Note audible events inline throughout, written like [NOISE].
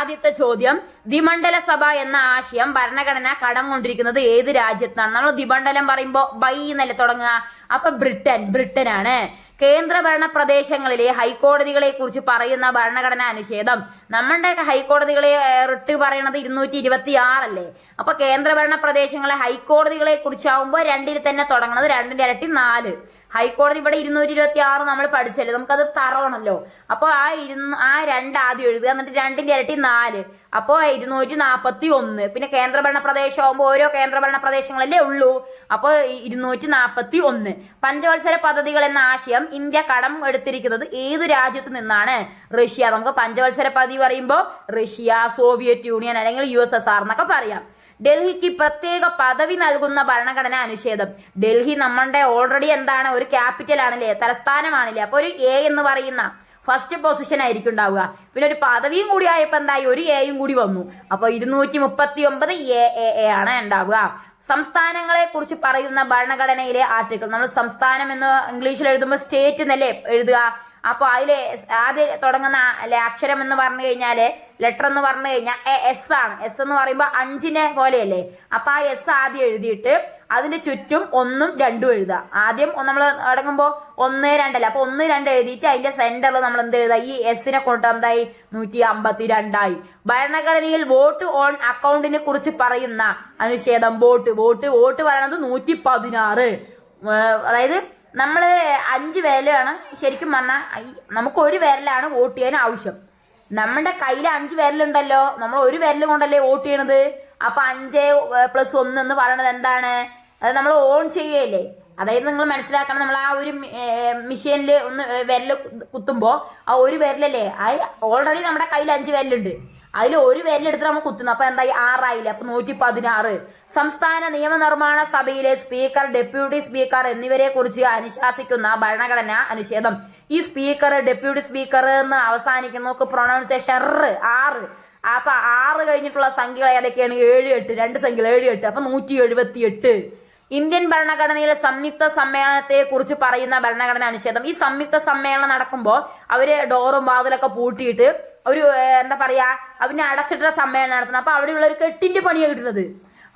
ആദ്യത്തെ ചോദ്യം ദിമണ്ഡല സഭ എന്ന ആശയം ഭരണഘടന കടം കൊണ്ടിരിക്കുന്നത് ഏത് രാജ്യത്താണ് നമ്മൾ ദ്വിമണ്ഡലം പറയുമ്പോൾ ബൈ എന്നല്ലേ തുടങ്ങുക. അപ്പൊ ബ്രിട്ടൻ ബ്രിട്ടനാണ്. കേന്ദ്രഭരണ പ്രദേശങ്ങളിലെ ഹൈക്കോടതികളെ കുറിച്ച് പറയുന്ന ഭരണഘടനാ അനുച്ഛേദം. നമ്മുടെ ഹൈക്കോടതികളെ റിട്ട് പറയണത് ഇരുന്നൂറ്റി ഇരുപത്തി ആറല്ലേ അപ്പൊ കേന്ദ്രഭരണ പ്രദേശങ്ങളെ ഹൈക്കോടതികളെ കുറിച്ചാവുമ്പോൾ രണ്ടിൽ തന്നെ തുടങ്ങുന്നത് രണ്ടിന്റെ ഇരട്ടി നാല്. ഹൈക്കോടതി ഇവിടെ ഇരുന്നൂറ്റി ഇരുപത്തി ആറ് നമ്മൾ പഠിച്ചല്ലേ? നമുക്കത് തറവണല്ലോ. അപ്പോൾ ആ ഇരുന്ന് ആ രണ്ട് ആദ്യം എഴുതുക എന്നിട്ട് രണ്ടിന്റെ ഇരട്ടി നാല്. അപ്പോൾ ഇരുന്നൂറ്റി നാൽപ്പത്തി ഒന്ന് പിന്നെ കേന്ദ്രഭരണ പ്രദേശമാകുമ്പോൾ ഓരോ കേന്ദ്രഭരണ പ്രദേശങ്ങളല്ലേ ഉള്ളൂ. അപ്പോൾ ഇരുന്നൂറ്റി നാൽപ്പത്തി ഒന്ന് പഞ്ചവത്സര പദ്ധതികൾ എന്ന ആശയം ഇന്ത്യ കടം എടുത്തിരിക്കുന്നത് ഏതു രാജ്യത്തു നിന്നാണ്? റഷ്യ. നമുക്ക് പഞ്ചവത്സര പദ്ധതി പറയുമ്പോൾ റഷ്യ സോവിയറ്റ് യൂണിയൻ അല്ലെങ്കിൽ യു എന്നൊക്കെ പറയാം. ഡൽഹിക്ക് പ്രത്യേക പദവി നൽകുന്ന ഭരണഘടന അനുച്ഛേദം. ഡൽഹി നമ്മളുടെ ഓൾറെഡി എന്താണ്? ഒരു ക്യാപിറ്റൽ ആണല്ലേ? തലസ്ഥാനമാണല്ലേ? അപ്പൊ ഒരു എ എന്ന് പറയുന്ന ഫസ്റ്റ് പൊസിഷൻ ആയിരിക്കും ഉണ്ടാവുക. പിന്നെ ഒരു പദവിയും കൂടി ആയപ്പോൾ എന്തായി? ഒരു എയും കൂടി വന്നു. അപ്പൊ ഇരുന്നൂറ്റി മുപ്പത്തി ഒമ്പത് എ എ എ ആണ് ഉണ്ടാവുക. സംസ്ഥാനങ്ങളെ കുറിച്ച് പറയുന്ന ഭരണഘടനയിലെ ആർട്ടിക്കിൾ നമ്മൾ സംസ്ഥാനം എന്ന് ഇംഗ്ലീഷിൽ എഴുതുമ്പോൾ സ്റ്റേറ്റ് എന്നല്ലേ എഴുതുക? അപ്പോൾ അതിൽ ആദ്യം തുടങ്ങുന്ന അക്ഷരം എന്ന് പറഞ്ഞു കഴിഞ്ഞാൽ ലെറ്റർ എന്ന് പറഞ്ഞു കഴിഞ്ഞാൽ എസ് ആണ്. എസ് എന്ന് പറയുമ്പോൾ അഞ്ചിനെ പോലെയല്ലേ? അപ്പോൾ ആ എസ് ആദ്യം എഴുതിയിട്ട് അതിന്റെ ചുറ്റും ഒന്നും രണ്ടും എഴുതുക ആദ്യം നമ്മൾ തുടങ്ങുമ്പോൾ ഒന്ന് രണ്ടല്ല? അപ്പോൾ ഒന്ന് രണ്ട് എഴുതിയിട്ട് അതിന്റെ സെന്ററിൽ നമ്മൾ എന്ത് എഴുതുക ഈ എസിനെ കൊണ്ട് എന്തായി നൂറ്റി അമ്പത്തി രണ്ടായി ഭരണഘടനയിൽ വോട്ട് ഓൺ അക്കൗണ്ടിനെ കുറിച്ച് പറയുന്ന അനുച്ഛേദം വോട്ട്. വോട്ട് വോട്ട് പറയണത് നൂറ്റി പതിനാറ് അതായത് നമ്മൾ അഞ്ച് വിരലാണ് ശരിക്കും പറഞ്ഞാൽ നമുക്ക് ഒരു വിരലാണ് വോട്ട് ചെയ്യാൻ ആവശ്യം. നമ്മുടെ കയ്യിൽ അഞ്ച് വിരലുണ്ടല്ലോ നമ്മൾ ഒരു വിരൽ കൊണ്ടല്ലേ വോട്ട് ചെയ്യണത്? അപ്പൊ അഞ്ച് പ്ലസ് ഒന്ന് എന്ന് പറയണത് എന്താണ്? അത് നമ്മൾ ഓൺ ചെയ്യുകയല്ലേ അതായത് നിങ്ങൾ മനസ്സിലാക്കണം നമ്മൾ ആ ഒരു മെഷീനിൽ ഒന്ന് വിരൽ കുത്തുമ്പോൾ ആ ഒരു വിരലല്ലേ? ആ ഓൾറെഡി നമ്മുടെ കയ്യിൽ അഞ്ച് വിരലുണ്ട്. അതിൽ ഒരു വിരലെടുത്ത് നമ്മൾ കുത്തുന്നു. അപ്പൊ എന്തായി? ആറായില്ല? അപ്പൊ നൂറ്റി പതിനാറ്. സംസ്ഥാന നിയമനിർമ്മാണ സഭയിലെ സ്പീക്കർ ഡെപ്യൂട്ടി സ്പീക്കർ എന്നിവരെ കുറിച്ച് അനുശാസിക്കുന്ന ഭരണഘടന അനുച്ഛേദം. ഈ സ്പീക്കർ ഡെപ്യൂട്ടി സ്പീക്കർ എന്ന് അവസാനിക്കുന്ന നോക്ക് പ്രൊണൗൺസിയേഷൻ ആറ് അപ്പൊ ആറ് കഴിഞ്ഞിട്ടുള്ള സംഖ്യകൾ ഏതൊക്കെയാണ്? ഏഴ് എട്ട്. രണ്ട് സംഖ്യകൾ ഏഴ് എട്ട്. അപ്പൊ നൂറ്റി എഴുപത്തി എട്ട് ഇന്ത്യൻ ഭരണഘടനയിലെ സംയുക്ത സമ്മേളനത്തെ കുറിച്ച് പറയുന്ന ഭരണഘടന അനുച്ഛേദം. ഈ സംയുക്ത സമ്മേളനം നടക്കുമ്പോൾ അവർ ഡോറും വാതിലൊക്കെ പൂട്ടിയിട്ട് ഒരു എന്താ പറയാ അവനെ അടച്ചിട്ട സമ്മേളനം നടത്തുന്നത്. അപ്പൊ അവിടെയുള്ളവർക്ക് എട്ടിന്റെ പണിയാണ് കിട്ടുന്നത്.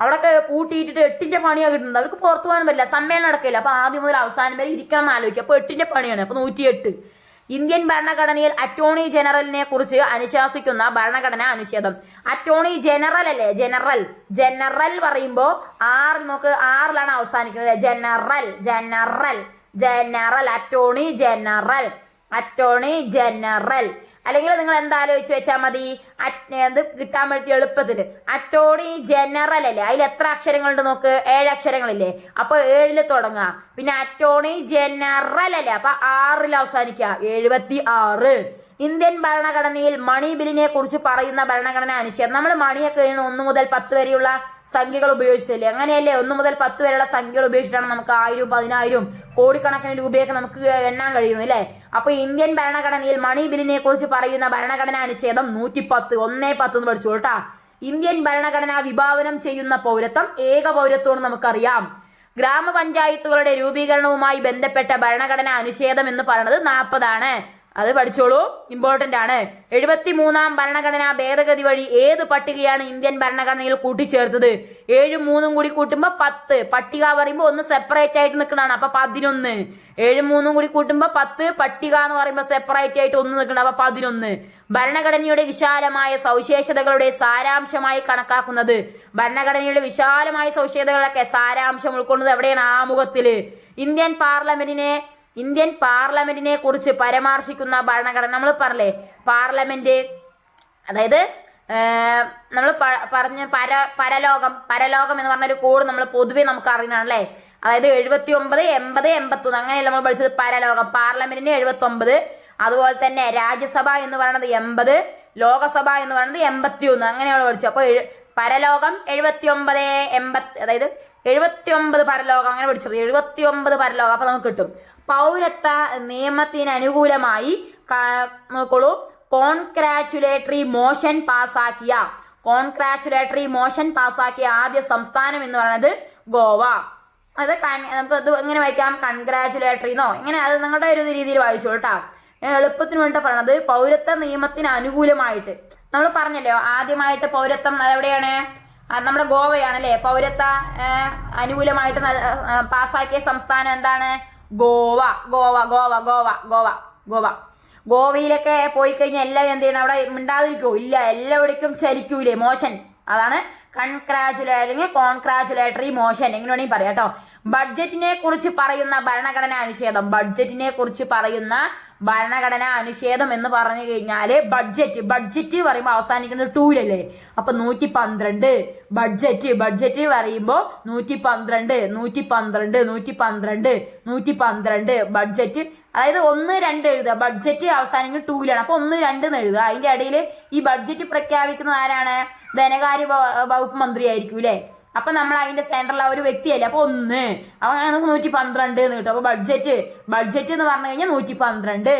അവിടെയൊക്കെ പൂട്ടിയിട്ടിട്ട് എട്ടിന്റെ പണിയാണ് കിട്ടുന്നത്. അവർക്ക് പുറത്തു പോകാൻ പറ്റില്ല. സമ്മേളനം നടക്കില്ല. അപ്പൊ ആദ്യം മുതൽ അവസാനം വരെ ഇരിക്കണം എന്ന് ആലോചിക്കുക. അപ്പൊ എട്ടിന്റെ പണിയാണ്. അപ്പൊ നൂറ്റിയെട്ട്. ഇന്ത്യൻ ഭരണഘടനയിൽ അറ്റോർണി ജനറലിനെ കുറിച്ച് അനുശാസിക്കുന്ന ഭരണഘടനാ അനുച്ഛേദം. അറ്റോർണി ജനറൽ അല്ലേ? ജനറൽ. ജനറൽ പറയുമ്പോൾ ആറ് നോക്ക് ആറിലാണ് അവസാനിക്കുന്നത് general general general attorney general. Attorney general അല്ലെങ്കിൽ നിങ്ങൾ എന്താ ആലോചിച്ച് വെച്ചാൽ മതി? എന്ത് കിട്ടാൻ വേണ്ടി എളുപ്പത്തിൽ അറ്റോർണി ജനറൽ അല്ലേ? അതിൽ എത്ര അക്ഷരങ്ങളുണ്ട് നോക്ക്? ഏഴ് അക്ഷരങ്ങളില്ലേ? അപ്പൊ ഏഴിൽ തുടങ്ങുക പിന്നെ അറ്റോർണി ജനറൽ അല്ലേ? അപ്പൊ ആറിൽ അവസാനിക്കുക എഴുപത്തി ആറ് ഇന്ത്യൻ ഭരണഘടനയിൽ മണി ബില്ലിനെ കുറിച്ച് പറയുന്ന ഭരണഘടന അനുച്ഛേദം. നമ്മൾ മണിയൊക്കെ ഒന്ന് മുതൽ പത്ത് വരെയുള്ള സംഖ്യകൾ ഉപയോഗിച്ചിട്ടല്ലേ? അങ്ങനെയല്ലേ? ഒന്ന് മുതൽ പത്ത് വരെയുള്ള സംഖ്യകൾ ഉപയോഗിച്ചിട്ടാണ് നമുക്ക് ആയിരം പതിനായിരം കോടിക്കണക്കിന് രൂപയൊക്കെ നമുക്ക് എണ്ണാൻ കഴിയുന്നു അല്ലേ? അപ്പൊ ഇന്ത്യൻ ഭരണഘടനയിൽ മണി ബില്ലിനെ കുറിച്ച് പറയുന്ന ഭരണഘടനാ അനുച്ഛേദം നൂറ്റി പത്ത് ഒന്നേ പത്ത് എന്ന് പഠിച്ചു കേട്ടാ ഇന്ത്യൻ ഭരണഘടന വിഭാവനം ചെയ്യുന്ന പൗരത്വം ഏക പൗരത്വം നമുക്കറിയാം. ഗ്രാമപഞ്ചായത്തുകളുടെ രൂപീകരണവുമായി ബന്ധപ്പെട്ട ഭരണഘടനാ അനുച്ഛേദം എന്ന് പറയുന്നത് നാൽപ്പതാണ് അത് പഠിച്ചോളൂ. ഇമ്പോർട്ടന്റ് ആണ്. എഴുപത്തി മൂന്നാം ഭരണഘടനാ ഭേദഗതി വഴി ഏത് പട്ടികയാണ് ഇന്ത്യൻ ഭരണഘടനയിൽ കൂട്ടിച്ചേർത്തത്? ഏഴും മൂന്നും കൂടി കൂട്ടുമ്പോൾ പത്ത്. പട്ടിക പറയുമ്പോൾ ഒന്ന് സെപ്പറേറ്റ് ആയിട്ട് നിൽക്കണതാണ്. അപ്പൊ പതിനൊന്ന്. ഏഴും മൂന്നും കൂടി കൂട്ടുമ്പോൾ പത്ത്. പട്ടിക എന്ന് പറയുമ്പോൾ സെപ്പറേറ്റ് ആയിട്ട് ഒന്ന് നിൽക്കണം അപ്പൊ പതിനൊന്ന്. ഭരണഘടനയുടെ വിശാലമായ സവിശേഷതകളുടെ സാരാംശമായി കണക്കാക്കുന്നത്. ഭരണഘടനയുടെ വിശാലമായ സവിശേഷതകളൊക്കെ സാരാംശം ഉൾക്കൊണ്ടത് എവിടെയാണ്? ആമുഖത്തിൽ ഇന്ത്യൻ പാർലമെന്റിനെ ഇന്ത്യൻ പാർലമെന്റിനെ കുറിച്ച് പരാമർശിക്കുന്ന ഭരണഘടന നമ്മൾ പറഞ്ഞേ പാർലമെന്റ് അതായത് നമ്മൾ പറഞ്ഞ പര പരലോകം പരലോകം എന്ന് പറഞ്ഞ ഒരു കോഡ് നമ്മൾ പൊതുവെ നമുക്ക് അറിയുന്നതാണല്ലേ അതായത് എഴുപത്തി ഒമ്പത് എൺപത് എൺപത്തി ഒന്ന് അങ്ങനെയല്ല നമ്മൾ പഠിച്ചത് പരലോകം. പാർലമെന്റിന് എഴുപത്തി ഒമ്പത് അതുപോലെ തന്നെ രാജ്യസഭ എന്ന് പറയുന്നത് എൺപത് ലോകസഭ എന്ന് പറയുന്നത് എൺപത്തി ഒന്ന് അങ്ങനെയാണ് പഠിച്ചത് അപ്പോൾ പരലോകം എഴുപത്തി ഒമ്പത് എൺപത്തി അതായത് എഴുപത്തി ഒമ്പത് പരലോകം അങ്ങനെ പഠിച്ചത് എഴുപത്തി ഒമ്പത് പരലോകം അപ്പോൾ നമുക്ക് കിട്ടും. പൗരത്വ നിയമത്തിന് അനുകൂലമായി ക- നോക്കോളൂ. കോൺഗ്രാച്ചുലേറ്ററി മോഷൻ പാസാക്കിയ കോൺഗ്രാറ്റുലേറ്ററി മോഷൻ പാസാക്കിയ ആദ്യ സംസ്ഥാനം എന്ന് പറയുന്നത് ഗോവ. അത് നമുക്ക് അത് എങ്ങനെ വായിക്കാം? കൺഗ്രാച്ചുലേറ്ററി എന്നോ? ഇങ്ങനെ അത് നിങ്ങളുടെ ഒരു രീതിയിൽ വായിച്ചു കേട്ടാ. എളുപ്പത്തിന് വേണ്ടി പറയണത് പൗരത്വ നിയമത്തിന് അനുകൂലമായിട്ട്. നമ്മൾ പറഞ്ഞല്ലോ ആദ്യമായിട്ട് പൗരത്വം അതെവിടെയാണ്? നമ്മുടെ ഗോവയാണ് അല്ലേ? പൗരത്വ അനുകൂലമായിട്ട് പാസാക്കിയ സംസ്ഥാനം എന്താണ്? ഗോവ ഗോവ ഗോവ ഗോവ ഗോവ ഗോവ. ഗോവയിലൊക്കെ പോയി കഴിഞ്ഞാൽ എല്ലാം എന്ത് ചെയ്യണം? അവിടെ മിണ്ടാതിരിക്കോ? ഇല്ല എല്ലാവിടേക്കും ചലിക്കൂലേ? മോശൻ അതാണ് കൺഗ്രാജുലേ അല്ലെങ്കിൽ കോൺഗ്രാജുലേറ്ററി മോഷൻ എങ്ങനെ വേണമെങ്കിൽ പറയാം കേട്ടോ. ബഡ്ജറ്റിനെ കുറിച്ച് പറയുന്ന ഭരണഘടനാ അനുച്ഛേദം. ബഡ്ജറ്റിനെ കുറിച്ച് പറയുന്ന ഭരണഘടനാ അനുച്ഛേദം എന്ന് പറഞ്ഞു കഴിഞ്ഞാൽ ബഡ്ജറ്റ് ബഡ്ജറ്റ് പറയുമ്പോൾ അവസാനിക്കുന്നത് ടൂലല്ലേ അപ്പൊ നൂറ്റി പന്ത്രണ്ട് ബഡ്ജറ്റ് ബഡ്ജറ്റ് പറയുമ്പോൾ നൂറ്റി പന്ത്രണ്ട് നൂറ്റി പന്ത്രണ്ട് നൂറ്റി പന്ത്രണ്ട് നൂറ്റി പന്ത്രണ്ട് ബഡ്ജറ്റ്. അതായത് ഒന്ന് രണ്ട് എഴുതുക. ബഡ്ജറ്റ് അവസാനിക്കുന്നത് ടൂലാണ് അപ്പൊ ഒന്ന് രണ്ട് എന്ന് എഴുതുക. അതിന്റെ ഇടയിൽ ഈ ബഡ്ജറ്റ് പ്രഖ്യാപിക്കുന്നത് ആരാണ്? ധനകാര്യ വകുപ്പ് മന്ത്രി ആയിരിക്കും അല്ലേ അപ്പൊ നമ്മൾ അതിന്റെ സെൻട്രൽ ആ ഒരു വ്യക്തിയല്ലേ? അപ്പൊ ഒന്ന്. അപ്പൊ നൂറ്റി പന്ത്രണ്ട് എന്ന് കിട്ടും. അപ്പൊ ബഡ്ജറ്റ് ബഡ്ജറ്റ് എന്ന് പറഞ്ഞു കഴിഞ്ഞാൽ നൂറ്റി പന്ത്രണ്ട്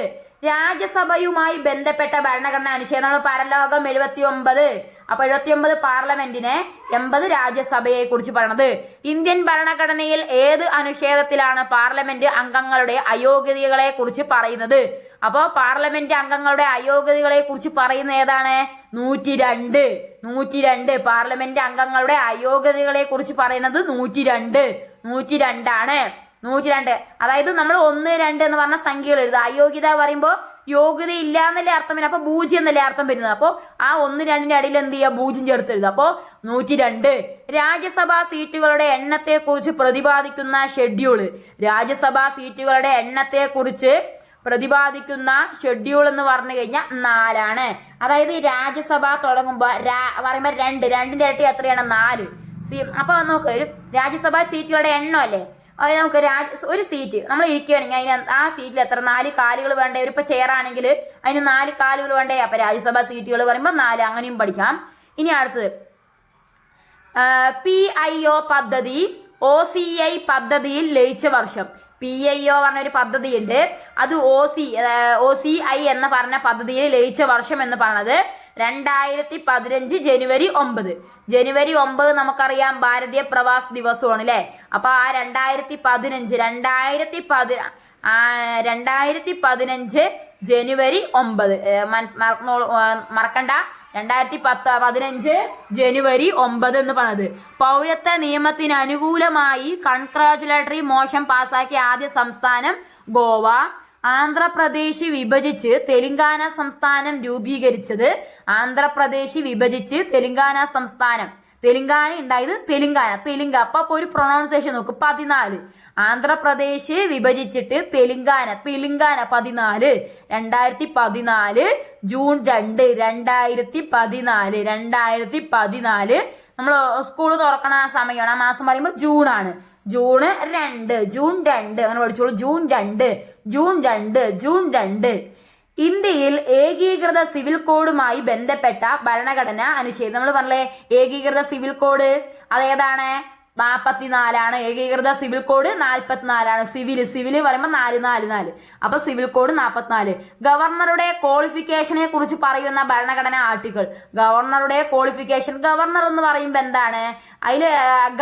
രാജ്യസഭയുമായി ബന്ധപ്പെട്ട ഭരണഘടന അനുച്ഛേദങ്ങൾ പരലോകം എഴുപത്തി ഒമ്പത് അപ്പൊ എഴുപത്തി ഒമ്പത് പാർലമെന്റിനെ എൺപത് രാജ്യസഭയെ കുറിച്ച് പറയണത്. ഇന്ത്യൻ ഭരണഘടനയിൽ ഏത് അനുച്ഛേദത്തിലാണ് പാർലമെന്റ് അംഗങ്ങളുടെ അയോഗ്യതകളെ കുറിച്ച് പറയുന്നത്? അപ്പോൾ പാർലമെന്റ് അംഗങ്ങളുടെ അയോഗ്യതകളെ കുറിച്ച് പറയുന്ന ഏതാണ്? നൂറ്റി രണ്ട് നൂറ്റി രണ്ട് പാർലമെന്റ് അംഗങ്ങളുടെ അയോഗ്യതകളെ കുറിച്ച് പറയുന്നത് നൂറ്റി രണ്ട് നൂറ്റി രണ്ടാണ് നൂറ്റി രണ്ട് അതായത് നമ്മൾ ഒന്ന് രണ്ട് എന്ന് പറഞ്ഞ സംഖ്യകൾ എഴുതുക. അയോഗ്യത പറയുമ്പോൾ യോഗ്യത ഇല്ല എന്നല്ലേ അർത്ഥം വരുന്നത്? അപ്പൊ പൂജ്യം എന്നല്ലേ അർത്ഥം വരുന്നത്? അപ്പോൾ ആ ഒന്ന് രണ്ടിന്റെ അടിയിൽ എന്ത് ചെയ്യുക? പൂജ്യം ചേർത്ത് എഴുതുക. അപ്പോൾ നൂറ്റി രണ്ട് രാജ്യസഭാ സീറ്റുകളുടെ എണ്ണത്തെ കുറിച്ച് പ്രതിപാദിക്കുന്ന ഷെഡ്യൂൾ. രാജ്യസഭാ സീറ്റുകളുടെ എണ്ണത്തെ കുറിച്ച് പ്രതിപാദിക്കുന്ന ഷെഡ്യൂൾ എന്ന് പറഞ്ഞു കഴിഞ്ഞാൽ നാലാണ്. അതായത് രാജ്യസഭ തുടങ്ങുമ്പോൾ പറയുമ്പോൾ രണ്ട് രണ്ടിന്റെ ഇരട്ടി എത്രയാണ്? നാല്. സി അപ്പോൾ നോക്ക് ഒരു രാജ്യസഭാ സീറ്റുകളുടെ എണ്ണം അല്ലേ? അതായത് നമുക്ക് രാജ് ഒരു സീറ്റ് നമ്മൾ ഇരിക്കുകയാണെങ്കിൽ അതിന് ആ സീറ്റിൽ എത്ര? നാല് കാലുകൾ വേണ്ടേ? ഒരു ഇപ്പൊ ചെയറാണെങ്കിൽ അതിന് നാല് കാലുകൾ വേണ്ടേ? അപ്പൊ രാജ്യസഭാ സീറ്റുകൾ പറയുമ്പോൾ നാല് അങ്ങനെയും പഠിക്കാം. ഇനി അടുത്തത്. പി ഐ ഒ പദ്ധതി ഒ സി ഐ പദ്ധതിയിൽ ലയിച്ച വർഷം. പി ഐ ഒ പറഞ്ഞ ഒരു പദ്ധതി ഉണ്ട് അത് O C O C I എന്ന് പറഞ്ഞ പദ്ധതിയിൽ ലയിച്ച വർഷം എന്ന് പറഞ്ഞത് രണ്ടായിരത്തി പതിനഞ്ച് ജനുവരി ഒമ്പത്. ജനുവരി ഒമ്പത് നമുക്കറിയാം ഭാരതീയ പ്രവാസ് ദിവസമാണ് അല്ലേ അപ്പൊ ആ രണ്ടായിരത്തി പതിനഞ്ച് രണ്ടായിരത്തി പതി രണ്ടായിരത്തി പതിനഞ്ച് ജനുവരി ഒമ്പത് മറക്കണ്ട. രണ്ടായിരത്തി പത്ത് പതിനഞ്ച് ജനുവരി ഒമ്പത് എന്ന് പറഞ്ഞത്. പൗരത്വ നിയമത്തിന് അനുകൂലമായി കൺഗ്രാജുലേറ്ററി മോശം പാസാക്കിയ ആദ്യ സംസ്ഥാനം ഗോവ. ആന്ധ്രാപ്രദേശ് വിഭജിച്ച് തെലങ്കാന സംസ്ഥാനം രൂപീകരിച്ചത് ആന്ധ്രാപ്രദേശ് വിഭജിച്ച് തെലങ്കാന സംസ്ഥാനം. തെലുങ്കാന ഉണ്ടായത് തെലുങ്കാന. തെലുങ്ക അപ്പൊ ഒരു പ്രൊണൗൺസിയേഷൻ നോക്ക്. പതിനാല്. ആന്ധ്രാപ്രദേശ് വിഭജിച്ചിട്ട് തെലുങ്കാന തെലുങ്കാന പതിനാല് രണ്ടായിരത്തി പതിനാല് ജൂൺ രണ്ട് രണ്ടായിരത്തി പതിനാല് രണ്ടായിരത്തി പതിനാല് നമ്മൾ സ്കൂൾ തുറക്കണ സമയമാണ് ആ മാസം പറയുമ്പോൾ ജൂൺ ആണ്. ജൂണ് രണ്ട് ജൂൺ രണ്ട്. അങ്ങനെ പഠിച്ചോളൂ. ജൂൺ രണ്ട് ജൂൺ രണ്ട് ജൂൺ രണ്ട്. ഇന്ത്യയിൽ ഏകീകൃത സിവിൽ കോഡുമായി ബന്ധപ്പെട്ട ഭരണഘടന അനുച്ഛേദം നമ്മൾ പറഞ്ഞേ ഏകീകൃത സിവിൽ കോഡ്. അതേതാണ്? നാൽപ്പത്തിനാലാണ് ഏകീകൃത സിവിൽ കോഡ് നാൽപ്പത്തിനാലാണ് സിവിൽ. സിവിൽ പറയുമ്പോൾ നാല് നാല് നാല്. അപ്പൊ സിവിൽ കോഡ് നാൽപ്പത്തിനാല് ഗവർണറുടെ ക്വാളിഫിക്കേഷനെ കുറിച്ച് പറയുന്ന ഭരണഘടന ആർട്ടിക്കിൾ. ഗവർണറുടെ ക്വാളിഫിക്കേഷൻ ഗവർണർ എന്ന് പറയുമ്പോൾ എന്താണ്? അതിൽ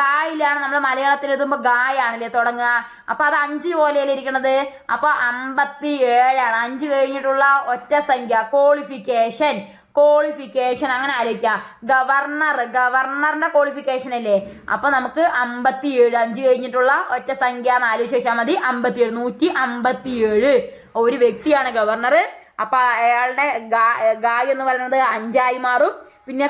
ഗായിലാണ്. നമ്മൾ മലയാളത്തിൽ എഴുതുമ്പോൾ ഗായാണല്ലേ തുടങ്ങുക. അപ്പൊ അത് അഞ്ച് പോലെയല്ലേ ഇരിക്കണത്? അപ്പൊ അമ്പത്തി ഏഴാണ് അഞ്ച് കഴിഞ്ഞിട്ടുള്ള ഒറ്റ സംഖ്യ ക്വാളിഫിക്കേഷൻ ക്വാളിഫിക്കേഷൻ അങ്ങനെ ആലോചിക്കുക ഗവർണർ ഗവർണറിന്റെ ക്വാളിഫിക്കേഷൻ അല്ലേ? അപ്പൊ നമുക്ക് അമ്പത്തി ഏഴ് അഞ്ച് കഴിഞ്ഞിട്ടുള്ള ഒറ്റ സംഖ്യ എന്ന് ആലോചിച്ച് വെച്ചാൽ മതി. അമ്പത്തി ഏഴ് നൂറ്റി അമ്പത്തി ഏഴ് ഒരു വ്യക്തിയാണ് ഗവർണർ. അപ്പൊ അയാളുടെ ഗായ് എന്ന് പറയുന്നത് അഞ്ചായി മാറും. പിന്നെ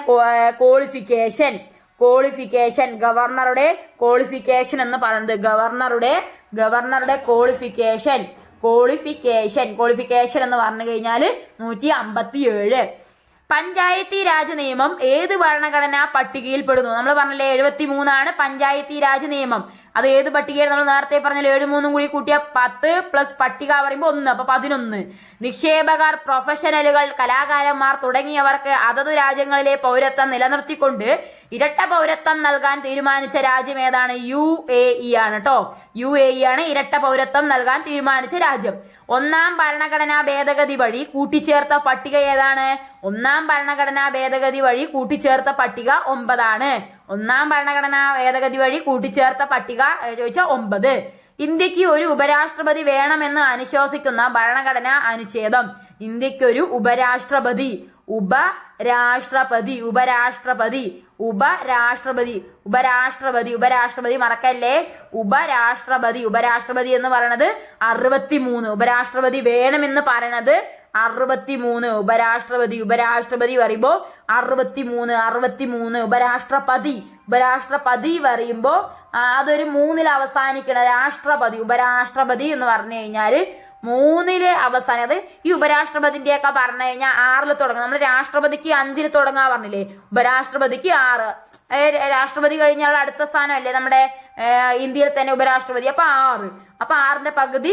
ക്വാളിഫിക്കേഷൻ ക്വാളിഫിക്കേഷൻ ഗവർണറുടെ ക്വാളിഫിക്കേഷൻ എന്ന് പറയുന്നത് ഗവർണറുടെ ഗവർണറുടെ ക്വാളിഫിക്കേഷൻ ക്വാളിഫിക്കേഷൻ ക്വാളിഫിക്കേഷൻ എന്ന് പറഞ്ഞു കഴിഞ്ഞാൽ നൂറ്റി അമ്പത്തി ഏഴ് പഞ്ചായത്തി രാജ് നിയമം ഏത് ഭരണഘടനാ പട്ടികയിൽ പെടുന്നു? നമ്മൾ പറഞ്ഞല്ലേ എഴുപത്തി മൂന്നാണ് പഞ്ചായത്തി രാജ് നിയമം. അത് ഏത് പട്ടികയാണ് നമ്മൾ നേരത്തെ പറഞ്ഞാൽ ഏഴ് മൂന്നും കൂടി കൂട്ടിയ പത്ത് പ്ലസ് പട്ടിക പറയുമ്പോൾ ഒന്ന് അപ്പൊ പതിനൊന്ന്. നിക്ഷേപകർ പ്രൊഫഷണലുകൾ കലാകാരന്മാർ തുടങ്ങിയവർക്ക് അതത് രാജ്യങ്ങളിലെ പൗരത്വം നിലനിർത്തിക്കൊണ്ട് ഇരട്ട പൗരത്വം നൽകാൻ തീരുമാനിച്ച രാജ്യം ഏതാണ്? യു എ ഇ ആണ് കേട്ടോ യു എ ഇ ആണ് ഇരട്ട പൗരത്വം നൽകാൻ തീരുമാനിച്ച രാജ്യം. ഒന്നാം ഭരണഘടനാ ഭേദഗതി വഴി കൂട്ടിച്ചേർത്ത പട്ടിക ഏതാണ്? ഒന്നാം ഭരണഘടനാ ഭേദഗതി വഴി കൂട്ടിച്ചേർത്ത പട്ടിക ഒമ്പതാണ്. ഒന്നാം ഭരണഘടനാ ഭേദഗതി വഴി കൂട്ടിച്ചേർത്ത പട്ടിക ചോദിച്ചാൽ ഒമ്പത്. ഇന്ത്യയ്ക്ക് ഒരു ഉപരാഷ്ട്രപതി വേണമെന്ന് അനുശോസിക്കുന്ന ഭരണഘടനാ അനുച്ഛേദം. ഇന്ത്യക്കൊരു ഉപരാഷ്ട്രപതി. ഉപരാഷ്ട്രപതി ഉപരാഷ്ട്രപതി ഉപരാഷ്ട്രപതി ഉപരാഷ്ട്രപതി ഉപരാഷ്ട്രപതി മറക്കല്ലേ? ഉപരാഷ്ട്രപതി ഉപരാഷ്ട്രപതി എന്ന് പറയണത് അറുപത്തിമൂന്ന്. ഉപരാഷ്ട്രപതി വേണമെന്ന് പറയണത് അറുപത്തിമൂന്ന് ഉപരാഷ്ട്രപതി ഉപരാഷ്ട്രപതി പറയുമ്പോൾ അറുപത്തിമൂന്ന് അറുപത്തിമൂന്ന് ഉപരാഷ്ട്രപതി. ഉപരാഷ്ട്രപതി പറയുമ്പോൾ അതൊരു മൂന്നിൽ അവസാനിക്കണ രാഷ്ട്രപതി ഉപരാഷ്ട്രപതി എന്ന് പറഞ്ഞു കഴിഞ്ഞാൽ മൂന്നിൽ അവസാനം അത് ഈ ഉപരാഷ്ട്രപതിന്റെ ഒക്കെ പറഞ്ഞു കഴിഞ്ഞാൽ ആറിൽ തുടങ്ങും. നമ്മൾ രാഷ്ട്രപതിക്ക് അഞ്ചിൽ തുടങ്ങാൻ പറഞ്ഞില്ലേ? ഉപരാഷ്ട്രപതിക്ക് ആറ്. രാഷ്ട്രപതി കഴിഞ്ഞാൽ അടുത്ത സ്ഥാനമല്ലേ നമ്മുടെ ഇന്ത്യയിൽ തന്നെ ഉപരാഷ്ട്രപതി. അപ്പൊ ആറ്. അപ്പൊ ആറിന്റെ പകുതി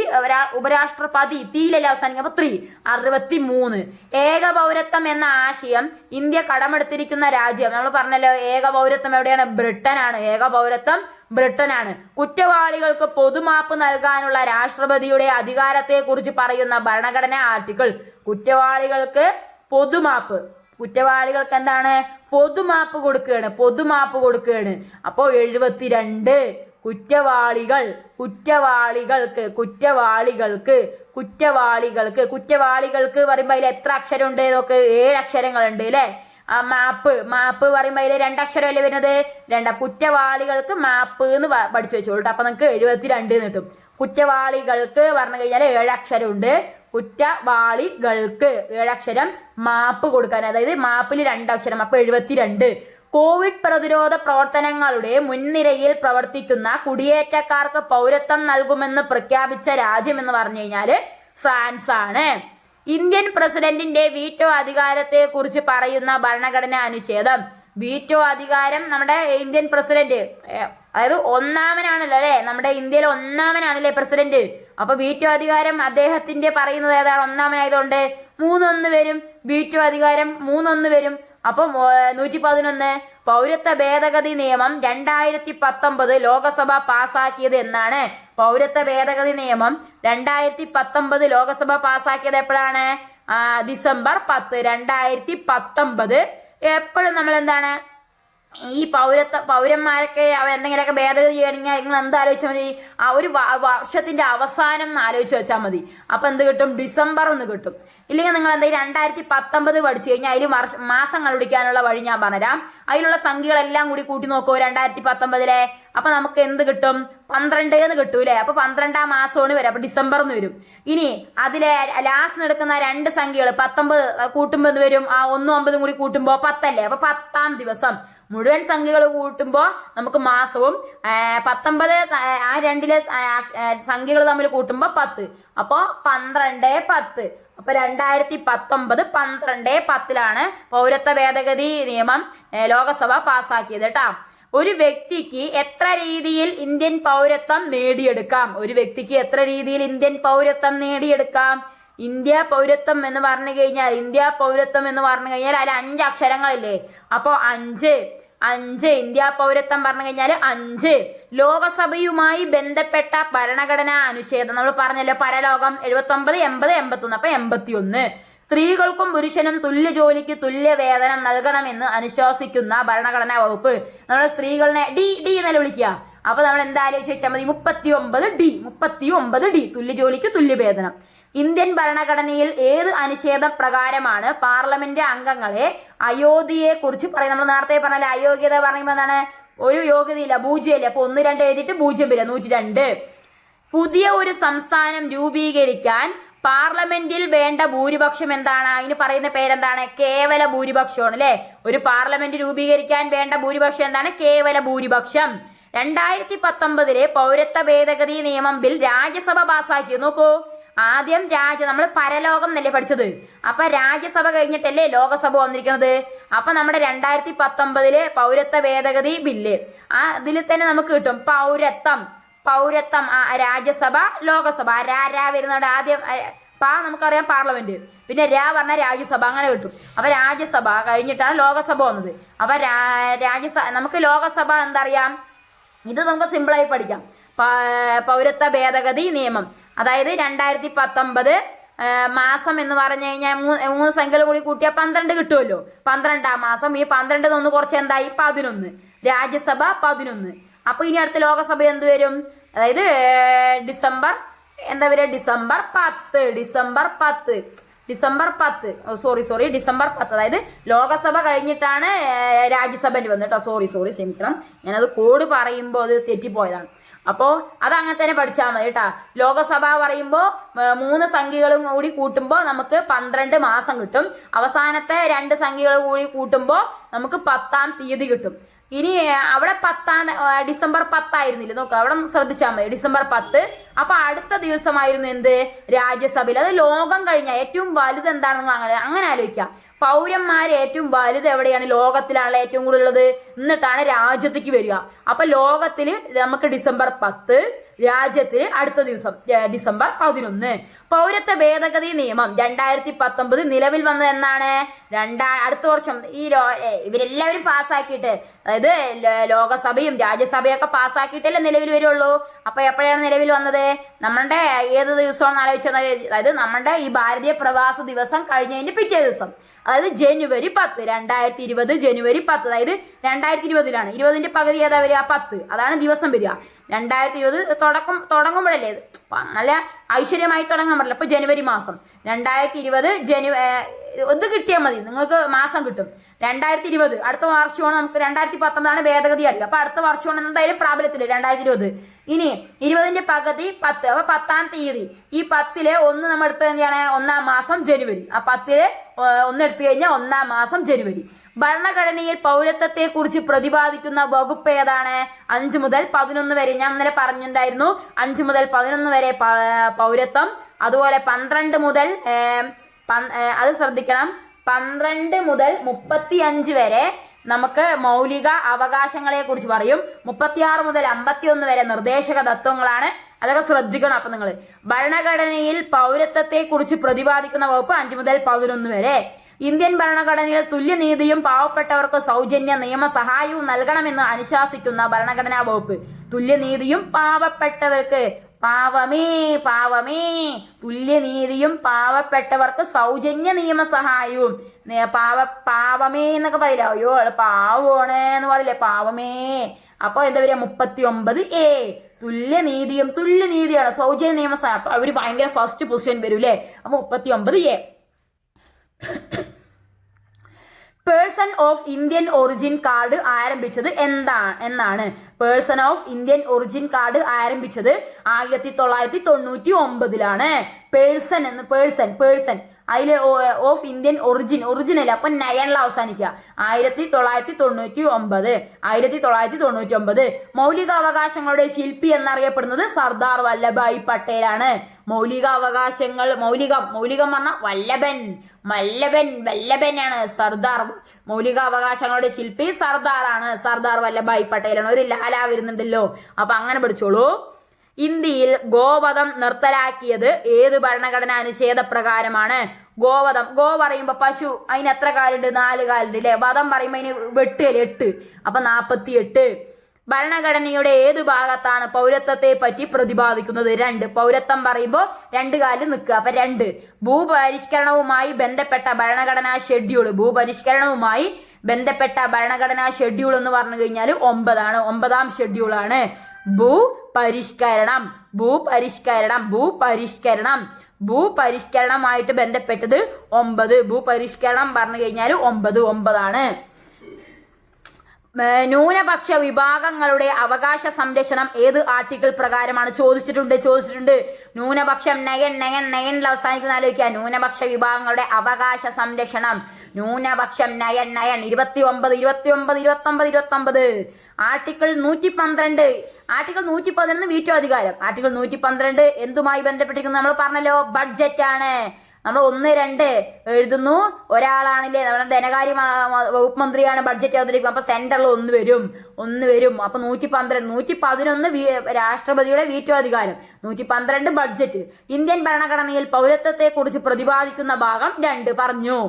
ഉപരാഷ്ട്രപതി. തീയിലല്ലേ അവസാനിക്കും അപ്പൊ ത്രീ. അറുപത്തി മൂന്ന് ഏക പൗരത്വം എന്ന ആശയം ഇന്ത്യ കടമെടുത്തിരിക്കുന്ന രാജ്യം. നമ്മൾ പറഞ്ഞല്ലോ ഏക പൗരത്വം എവിടെയാണ്? ബ്രിട്ടനാണ്. ഏക പൗരത്വം ബ്രിട്ടനാണ്. കുറ്റവാളികൾക്ക് പൊതുമാപ്പ് നൽകാനുള്ള രാഷ്ട്രപതിയുടെ അധികാരത്തെക്കുറിച്ച് പറയുന്ന ഭരണഘടനാ ആർട്ടിക്കിൾ. കുറ്റവാളികൾക്ക് പൊതുമാപ്പ്. കുറ്റവാളികൾക്ക് എന്താണ്? പൊതുമാപ്പ് കൊടുക്കുകയാണ് പൊതുമാപ്പ് കൊടുക്കുകയാണ്. അപ്പോൾ എഴുപത്തിരണ്ട് കുറ്റവാളികൾ കുറ്റവാളികൾക്ക് കുറ്റവാളികൾക്ക് കുറ്റവാളികൾക്ക് കുറ്റവാളികൾക്ക് പറയുമ്പോൾ അതിൽ എത്ര അക്ഷരം ഉണ്ട് നോക്ക് ഏഴ് അക്ഷരങ്ങളുണ്ട് അല്ലേ? ആ മാപ്പ് മാപ്പ് പറയുമ്പോൾ അതിൽ രണ്ടക്ഷരമല്ലേ വരുന്നത്? രണ്ട കുറ്റവാളികൾക്ക് മാപ്പ് എന്ന് പഠിച്ചു വെച്ചോളൂ. അപ്പൊ നിങ്ങൾക്ക് എഴുപത്തിരണ്ട് രണ്ട് കിട്ടും. കുറ്റവാളികൾക്ക് പറഞ്ഞു കഴിഞ്ഞാൽ ഏഴക്ഷരമുണ്ട് കുറ്റവാളികൾക്ക് ഏഴക്ഷരം മാപ്പ് കൊടുക്കാൻ അതായത് മാപ്പിൽ രണ്ടക്ഷരം അപ്പൊ എഴുപത്തിരണ്ട്. കോവിഡ് പ്രതിരോധ പ്രവർത്തനങ്ങളുടെ മുൻനിരയിൽ പ്രവർത്തിക്കുന്ന കുടിയേറ്റക്കാർക്ക് പൗരത്വം നൽകുമെന്ന് പ്രഖ്യാപിച്ച രാജ്യം എന്ന് പറഞ്ഞു കഴിഞ്ഞാൽ ഫ്രാൻസ് ആണ് ഇന്ത്യൻ പ്രസിഡന്റിന്റെ വീറ്റോ അധികാരത്തെ കുറിച്ച് പറയുന്ന ഭരണഘടനാ അനുച്ഛേദം. വീറ്റോ അധികാരം നമ്മുടെ ഇന്ത്യൻ പ്രസിഡന്റ്. അതായത് ഒന്നാമനാണല്ലോ അല്ലേ? നമ്മുടെ ഇന്ത്യയിൽ ഒന്നാമനാണല്ലേ പ്രസിഡന്റ്. അപ്പൊ വീറ്റോ അധികാരം അദ്ദേഹത്തിന്റെ പറയുന്നത് ഏതാണ്? ഒന്നാമനായതുകൊണ്ട് മൂന്നൊന്ന് വരും. വീറ്റോ അധികാരം മൂന്നൊന്ന് വരും. അപ്പൊ നൂറ്റി പതിനൊന്ന് പൗരത്വ ഭേദഗതി നിയമം രണ്ടായിരത്തി പത്തൊമ്പത് ലോകസഭ പാസാക്കിയത് എന്നാണ്. പൗരത്വ ഭേദഗതി നിയമം രണ്ടായിരത്തി പത്തൊമ്പത് ലോകസഭ പാസാക്കിയത് എപ്പോഴാണ്? ഡിസംബർ പത്ത് രണ്ടായിരത്തി പത്തൊമ്പത് എപ്പോഴും നമ്മൾ എന്താണ് ഈ പൗരത്വ പൗരന്മാരൊക്കെ എന്തെങ്കിലുമൊക്കെ ഭേദഗതി ചെയ്യണമെങ്കിൽ നിങ്ങൾ എന്താലോചിച്ചാൽ മതി? ആ ഒരു വർഷത്തിന്റെ അവസാനം എന്ന് ആലോചിച്ച് വെച്ചാൽ മതി. അപ്പൊ എന്ത് കിട്ടും? ഡിസംബർ എന്ന് കിട്ടും. ഇല്ലെങ്കിൽ നിങ്ങൾ എന്താ രണ്ടായിരത്തി പത്തൊമ്പത് പഠിച്ചു കഴിഞ്ഞാൽ അതിൽ വർഷ മാസം കണ്ടുപിടിക്കാനുള്ള വഴി ഞാൻ പറഞ്ഞുതരാം. അതിലുള്ള സംഖ്യകളെല്ലാം കൂടി കൂട്ടി നോക്കൂ രണ്ടായിരത്തി പത്തൊമ്പതിലെ അപ്പൊ നമുക്ക് എന്ത് കിട്ടും? പന്ത്രണ്ട് എന്ന് കിട്ടും അല്ലേ അപ്പൊ പന്ത്രണ്ടാം മാസമാണ് വരും അപ്പൊ ഡിസംബർ എന്ന് വരും. ഇനി അതിലെ ലാസ്റ്റ് നടക്കുന്ന രണ്ട് സംഖ്യകൾ പത്തൊമ്പത് കൂട്ടുമ്പോൾ എന്ന് വരും? ആ ഒന്നും ഒമ്പതും കൂടി കൂട്ടുമ്പോൾ പത്തല്ലേ? അപ്പൊ പത്താം ദിവസം. മുഴുവൻ സംഖ്യകൾ കൂട്ടുമ്പോൾ നമുക്ക് മാസവും പത്തൊമ്പത് ആ, രണ്ടിലെ സംഖ്യകൾ തമ്മിൽ കൂട്ടുമ്പോൾ പത്ത്. അപ്പോൾ പന്ത്രണ്ട് പത്ത്. അപ്പോൾ രണ്ടായിരത്തി പത്തൊമ്പത് പന്ത്രണ്ട് പത്തിലാണ് പൗരത്വ ഭേദഗതി നിയമം ലോകസഭ പാസാക്കിയത് കേട്ടോ. ഒരു വ്യക്തിക്ക് എത്ര രീതിയിൽ ഇന്ത്യൻ പൗരത്വം നേടിയെടുക്കാം? ഒരു വ്യക്തിക്ക് എത്ര രീതിയിൽ ഇന്ത്യൻ പൗരത്വം നേടിയെടുക്കാം? ഇന്ത്യ പൗരത്വം എന്ന് പറഞ്ഞു കഴിഞ്ഞാൽ ഇന്ത്യ പൗരത്വം എന്ന് പറഞ്ഞു കഴിഞ്ഞാൽ അതിൽ അഞ്ച് അക്ഷരങ്ങളില്ലേ? അപ്പോ അഞ്ച് അഞ്ച് ഇന്ത്യ പൗരത്വം പറഞ്ഞു കഴിഞ്ഞാൽ അഞ്ച്. ലോകസഭയുമായി ബന്ധപ്പെട്ട ഭരണഘടനാ അനുച്ഛേദം. നമ്മൾ പറഞ്ഞല്ലോ പരലോകം എഴുപത്തി ഒമ്പത് എൺപത് എൺപത്തി ഒന്ന് അപ്പൊ എൺപത്തി ഒന്ന് സ്ത്രീകൾക്കും പുരുഷനും തുല്യ ജോലിക്ക് തുല്യ വേതനം നൽകണമെന്ന് അനുശാസിക്കുന്ന ഭരണഘടനാ വകുപ്പ്. നമ്മൾ സ്ത്രീകളെ ഡി ഡി എന്നല്ല വിളിക്കുക? അപ്പൊ നമ്മൾ എന്താലോചിച്ചാൽ മതി. മുപ്പത്തി ഒമ്പത് ഡി മുപ്പത്തി ഒമ്പത് ഡി. തുല്യ ജോലിക്ക് തുല്യ വേതനം. ഇന്ത്യൻ ഭരണഘടനയിൽ ഏത് അനുച്ഛേദ പ്രകാരമാണ് പാർലമെന്റ് അംഗങ്ങളെ അയോധ്യയെ കുറിച്ച് പറയും നമ്മൾ നേരത്തെ പറഞ്ഞാൽ അയോഗ്യത പറയുമ്പോൾ എന്താണ് ഒരു യോഗ്യതയില്ല പൂജ്യമില്ല. അപ്പൊ ഒന്ന് രണ്ട് എഴുതിയിട്ട് പൂജ്യം ഇല്ല നൂറ്റി രണ്ട് പുതിയ ഒരു സംസ്ഥാനം രൂപീകരിക്കാൻ പാർലമെന്റിൽ വേണ്ട ഭൂരിപക്ഷം എന്താണ്? അതിന് പറയുന്ന പേരെന്താണ്? കേവല ഭൂരിപക്ഷമാണ് അല്ലെ? ഒരു പാർലമെന്റ് രൂപീകരിക്കാൻ വേണ്ട ഭൂരിപക്ഷം എന്താണ്? കേവല ഭൂരിപക്ഷം. രണ്ടായിരത്തി പത്തൊമ്പതിലെ പൗരത്വ ഭേദഗതി നിയമം ബിൽ രാജ്യസഭ പാസാക്കി നോക്കൂ. ആദ്യം രാജ്യ നമ്മൾ പരലോകം എന്നല്ലേ പഠിച്ചത്? അപ്പൊ രാജ്യസഭ കഴിഞ്ഞിട്ടല്ലേ ലോകസഭ വന്നിരിക്കുന്നത് അപ്പൊ നമ്മുടെ രണ്ടായിരത്തി പത്തൊമ്പതിലെ പൗരത്വ ഭേദഗതി ബില്ല്. ആ ഇതിൽ തന്നെ നമുക്ക് കിട്ടും പൗരത്വം. പൗരത്വം രാജ്യസഭ ലോകസഭ. രാ രാ വരുന്നുണ്ട് ആദ്യം പാ നമുക്കറിയാം പാർലമെന്റ്. പിന്നെ രാ പറഞ്ഞ രാജ്യസഭ അങ്ങനെ കിട്ടും. അപ്പൊ രാജ്യസഭ കഴിഞ്ഞിട്ടാണ് ലോകസഭ വന്നത്. അപ്പൊ രാജ്യസഭ നമുക്ക് ലോകസഭ എന്താ അറിയാം ഇത് നമുക്ക് സിമ്പിളായി പഠിക്കാം. പൗരത്വ ഭേദഗതി നിയമം. അതായത് രണ്ടായിരത്തി പത്തൊമ്പത് മാസം എന്ന് പറഞ്ഞു കഴിഞ്ഞാൽ മൂന്ന് സംഖ്യകൾ കൂടി കൂട്ടിയാൽ പന്ത്രണ്ട് കിട്ടുമല്ലോ പന്ത്രണ്ടാം മാസം. ഈ പന്ത്രണ്ട് നിന്ന് കുറച്ച് എന്തായി? പതിനൊന്ന്. രാജ്യസഭ പതിനൊന്ന്. അപ്പൊ ഇനി അടുത്ത ലോകസഭ എന്ത് വരും? അതായത് ഡിസംബർ എന്താ പറയുക ഡിസംബർ പത്ത്. ഡിസംബർ പത്ത്. ഡിസംബർ പത്ത്. Sorry sorry. ഡിസംബർ പത്ത്. അതായത് ലോകസഭ കഴിഞ്ഞിട്ടാണ് രാജ്യസഭയിൽ വന്നിട്ടോ സോറി സോറി. ക്ഷമിക്കണം. ഞാനത് കോഡ് പറയുമ്പോൾ അത് തെറ്റിപ്പോയതാണ്. അപ്പോൾ അത് അങ്ങനെ തന്നെ പഠിച്ചാൽ മതി കേട്ടാ. ലോകസഭ പറയുമ്പോൾ മൂന്ന് സംഖ്യകളും കൂടി കൂട്ടുമ്പോൾ നമുക്ക് പന്ത്രണ്ട് മാസം കിട്ടും. അവസാനത്തെ രണ്ട് സംഖ്യകൾ കൂടി കൂട്ടുമ്പോൾ നമുക്ക് പത്താം തീയതി കിട്ടും. ഇനി അവിടെ പത്താം ഡിസംബർ പത്തായിരുന്നില്ല? നോക്ക് അവിടെ ശ്രദ്ധിച്ചാൽ മതി. ഡിസംബർ പത്ത്. അപ്പൊ അടുത്ത ദിവസമായിരുന്നു എന്ത്? രാജ്യസഭയിൽ. അത് ലോകം കഴിഞ്ഞ ഏറ്റവും വലുത് എന്താണെന്ന് അങ്ങനെ അങ്ങനെ ആലോചിക്കാം. പൗരന്മാർ ഏറ്റവും വലുത് എവിടെയാണ്? ലോകത്തിലാണ് ഏറ്റവും കൂടുതൽ ഉള്ളത് എന്നിട്ടാണ് രാജ്യത്തേക്ക് വരിക. അപ്പൊ ലോകത്തിൽ നമുക്ക് ഡിസംബർ പത്ത് രാജ്യത്തിൽ അടുത്ത ദിവസം ഡിസംബർ പതിനൊന്ന്. പൗരത്വ ഭേദഗതി നിയമം രണ്ടായിരത്തി പത്തൊമ്പത് നിലവിൽ വന്നത് എന്നാണ്? രണ്ടാ അടുത്ത വർഷം ഈ ലോ ഇവരെല്ലാവരും പാസ്സാക്കിയിട്ട് അതായത് ലോകസഭയും ലോകസഭയും രാജ്യസഭയൊക്കെ പാസ്സാക്കിയിട്ടല്ലേ നിലവിൽ വരുള്ളൂ? അപ്പൊ എപ്പോഴാണ് നിലവിൽ വന്നത്? നമ്മളുടെ ഏത് ദിവസമാണെന്ന് ആലോചിച്ചത് അതായത് നമ്മളുടെ ഈ ഭാരതീയ പ്രവാസ ദിവസം കഴിഞ്ഞതിന്റെ പിറ്റേ ദിവസം. അതായത് ജനുവരി പത്ത് രണ്ടായിരത്തി ഇരുപത് ജനുവരി പത്ത്. അതായത് രണ്ടായിരത്തി ഇരുപതിലാണ് ഇരുപതിന്റെ പകുതി ഏതാ വരിക? പത്ത്. അതാണ് ദിവസം വരിക. രണ്ടായിരത്തി ഇരുപത് തുടക്കം തുടങ്ങുമ്പോഴല്ലേ നല്ല ഐശ്വര്യമായി തുടങ്ങാൻ പറ്റില്ല. അപ്പൊ ജനുവരി മാസം. രണ്ടായിരത്തി ഇരുപത് ജനുവരി ഒന്ന് കിട്ടിയാൽ മതി. നിങ്ങൾക്ക് മാസം കിട്ടും. രണ്ടായിരത്തി ഇരുപത് അടുത്ത വർഷമാണ് നമുക്ക് രണ്ടായിരത്തി പത്തൊമ്പതാണ് ഭേദഗതി അറിയുക. അപ്പൊ അടുത്ത വർഷമാണ് എന്തായാലും പ്രാബല്യത്തിൽ രണ്ടായിരത്തി ഇരുപത് ഇനി ഇരുപതിന്റെ പകുതി പത്ത്. അപ്പൊ പത്താം തീയതി. ഈ പത്തിൽ ഒന്ന് നമ്മൾ എടുത്തു കഴിഞ്ഞാണ് ഒന്നാം മാസം ജനുവരി. ആ പത്തിൽ ഒന്ന് എടുത്തു കഴിഞ്ഞാൽ ഒന്നാം മാസം ജനുവരി. ഭരണഘടനയിൽ പൗരത്വത്തെ കുറിച്ച് പ്രതിപാദിക്കുന്ന വകുപ്പ് ഏതാണ്? അഞ്ചു മുതൽ പതിനൊന്ന് വരെ. ഞാൻ ഇന്നലെ പറഞ്ഞിട്ടുണ്ടായിരുന്നു. അഞ്ചു മുതൽ പതിനൊന്ന് വരെ പൗരത്വം. അതുപോലെ പന്ത്രണ്ട് മുതൽ അത് ശ്രദ്ധിക്കണം. പന്ത്രണ്ട് മുതൽ മുപ്പത്തി അഞ്ച് വരെ നമുക്ക് മൗലിക അവകാശങ്ങളെ കുറിച്ച് പറയും. മുപ്പത്തിയാറ് മുതൽ അമ്പത്തി ഒന്ന് വരെ നിർദ്ദേശക തത്വങ്ങളാണ്. അതൊക്കെ ശ്രദ്ധിക്കണം അപ്പൊ നിങ്ങൾ ഭരണഘടനയിൽ പൗരത്വത്തെ കുറിച്ച് പ്രതിപാദിക്കുന്ന വകുപ്പ് അഞ്ചു മുതൽ പതിനൊന്ന് വരെ. ഇന്ത്യൻ ഭരണഘടനയിൽ തുല്യനീതിയും പാവപ്പെട്ടവർക്ക് സൗജന്യ നിയമ നിയമസഹായവും നൽകണമെന്ന് അനുശാസിക്കുന്ന ഭരണഘടനാ വകുപ്പ്. തുല്യനീതിയും പാവപ്പെട്ടവർക്ക് പാവമേ പാവമേ. തുല്യനീതിയും പാവപ്പെട്ടവർക്ക് സൗജന്യ നിയമസഹായവും. നേ- പാവ പാവമേ എന്നൊക്കെ പറയില്ല? അയ്യോ പാവമാണ് എന്ന് പറയില്ലേ? പാവമേ. അപ്പൊ എന്താ പറയുക മുപ്പത്തി ഒമ്പത് എ. തുല്യനീതിയും തുല്യനീതിയാണ് സൗജന്യ നിയമസഹായം. അപ്പൊ അവർ ഭയങ്കര ഫസ്റ്റ് പൊസിഷൻ വരും അല്ലേ അപ്പൊ മുപ്പത്തി ഒമ്പത് A. Person of Indian origin card ആരംഭിച്ചത് എന്താ എന്നാണ്. Person of Indian origin card ആരംഭിച്ചത് ആയിരത്തി തൊള്ളായിരത്തി തൊണ്ണൂറ്റി ഒമ്പതിലാണ്. പേഴ്സൺ എന്ന് പേഴ്സൺ പേഴ്സൺ. അതിൽ ഓഫ് ഇന്ത്യൻ ഒറിജിൻ ഒറിജിനൽ അപ്പൊ നയനിൽ അവസാനിക്കുക ആയിരത്തി തൊള്ളായിരത്തി തൊണ്ണൂറ്റി ഒമ്പത്. ആയിരത്തി തൊള്ളായിരത്തി തൊണ്ണൂറ്റി ഒമ്പത്. മൗലികാവകാശങ്ങളുടെ ശില്പി എന്നറിയപ്പെടുന്നത് സർദാർ വല്ലഭായ് പട്ടേലാണ്. മൗലികാവകാശങ്ങൾ മൗലികം മൗലികം പറഞ്ഞ വല്ലഭൻ വല്ലഭൻ വല്ലഭനാണ് സർദാർ. മൗലികാവകാശങ്ങളുടെ ശില്പി സർദാറാണ് സർദാർ വല്ലഭായ് പട്ടേലാണ്. ഒരു ലാലാ വരുന്നുണ്ടല്ലോ. അപ്പൊ അങ്ങനെ പഠിച്ചോളൂ. ഇന്ത്യയിൽ ഗോവധം നിർത്തലാക്കിയത് ഏത് ഭരണഘടനാ അനുച്ഛേദ പ്രകാരമാണ് ഗോവധം. ഗോ പറയുമ്പോ പശു അതിന് എത്ര കാലുണ്ട്? നാല് കാലുണ്ട് അല്ലെ വധം പറയുമ്പോ അതിന് വെട്ടുകൽ എട്ട്. അപ്പൊ നാപ്പത്തി എട്ട് ഭരണഘടനയുടെ ഏത് ഭാഗത്താണ് പൗരത്വത്തെ പറ്റി പ്രതിപാദിക്കുന്നത്? രണ്ട്. പൗരത്വം പറയുമ്പോൾ രണ്ട് കാലിൽ നിൽക്കുക. അപ്പൊ രണ്ട്. ഭൂപരിഷ്കരണവുമായി ബന്ധപ്പെട്ട ഭരണഘടനാ ഷെഡ്യൂൾ ഭൂപരിഷ്കരണവുമായി ബന്ധപ്പെട്ട ഭരണഘടനാ ഷെഡ്യൂൾ എന്ന് പറഞ്ഞു കഴിഞ്ഞാൽ ഒമ്പതാണ്. ഒമ്പതാം ഷെഡ്യൂളാണ്. ഭൂപരിഷ്കരണം ഭൂപരിഷ്കരണം ഭൂപരിഷ്കരണം. ഭൂപരിഷ്കരണമായിട്ട് ബന്ധപ്പെട്ടത് ഒമ്പത്. ഭൂപരിഷ്കരണം പറഞ്ഞു കഴിഞ്ഞാൽ ഒമ്പത് ഒമ്പതാണ്. ന്യൂനപക്ഷ വിഭാഗങ്ങളുടെ അവകാശ സംരക്ഷണം ഏത് ആർട്ടിക്കിൾ പ്രകാരമാണ് ചോദിച്ചിട്ടുണ്ട്? ചോദിച്ചിട്ടുണ്ട്. ന്യൂനപക്ഷം നയൻ നയൻ നയനിൽ അവസാനിക്കുന്ന ആലോചിക്കുക. ന്യൂനപക്ഷ വിഭാഗങ്ങളുടെ അവകാശ സംരക്ഷണം. ന്യൂനപക്ഷം നയൻ നയൻ ഇരുപത്തി ഒമ്പത് ഇരുപത്തി ഒമ്പത് ഇരുപത്തി ഒമ്പത് ഇരുപത്തി ഒമ്പത് ആർട്ടിക്കിൾ നൂറ്റി പന്ത്രണ്ട് ആർട്ടിക്കിൾ നൂറ്റി പതിനൊന്ന് വീറ്റോ അധികാരം. ആർട്ടിക്കിൾ നൂറ്റി പന്ത്രണ്ട് എന്തുമായി ബന്ധപ്പെട്ടിരിക്കുന്നു? നമ്മൾ പറഞ്ഞല്ലോ ബഡ്ജറ്റ് ആണ് നമ്മൾ ഒന്ന് രണ്ട് എഴുതുന്നു. ഒരാളാണില്ലേ? നമ്മുടെ ധനകാര്യ വകുപ്പ് മന്ത്രിയാണ് ബഡ്ജറ്റ് അവതരിപ്പിക്കുക അപ്പൊ സെന്ററിൽ ഒന്ന് വരും. ഒന്ന് വരും. അപ്പൊ നൂറ്റി പന്ത്രണ്ട് നൂറ്റി പതിനൊന്ന് രാഷ്ട്രപതിയുടെ വീറ്റോ അധികാരം. നൂറ്റി പന്ത്രണ്ട് ബഡ്ജറ്റ് ഇന്ത്യൻ ഭരണഘടനയിൽ പൗരത്വത്തെ കുറിച്ച് പ്രതിപാദിക്കുന്ന ഭാഗം രണ്ട്. പറഞ്ഞു.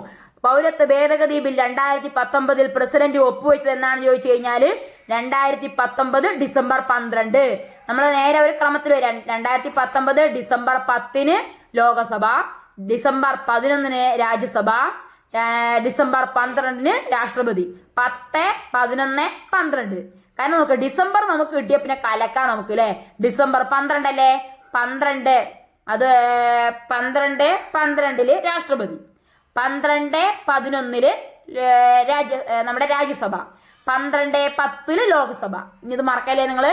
പൗരത്വ ഭേദഗതി ബിൽ രണ്ടായിരത്തി പത്തൊമ്പതിൽ പ്രസിഡന്റ് ഒപ്പുവെച്ചത് എന്നാണ് ചോദിച്ചു കഴിഞ്ഞാൽ രണ്ടായിരത്തി പത്തൊമ്പത് ഡിസംബർ പന്ത്രണ്ട്. നമ്മൾ നേരെ ഒരു ക്രമത്തിൽ രണ്ടായിരത്തി പത്തൊമ്പത് ഡിസംബർ പത്തിന് ലോകസഭ. ഡിസംബർ പതിനൊന്നിന് രാജ്യസഭ ഡിസംബർ പന്ത്രണ്ടിന് രാഷ്ട്രപതി. പത്ത് പതിനൊന്ന് പന്ത്രണ്ട്. കാരണം നോക്ക് ഡിസംബർ നമുക്ക് കിട്ടിയ പിന്നെ കലക്കാം നമുക്ക് അല്ലേ ഡിസംബർ പന്ത്രണ്ടല്ലേ? പന്ത്രണ്ട്. അത് പന്ത്രണ്ട് പന്ത്രണ്ടിൽ രാഷ്ട്രപതി. പന്ത്രണ്ട് പതിനൊന്നിൽ രാജ്യ നമ്മുടെ രാജ്യസഭ. പന്ത്രണ്ട് പത്തിൽ ലോക്സഭ. ഇനി ഇത് മറക്കല്ലേ നിങ്ങൾ?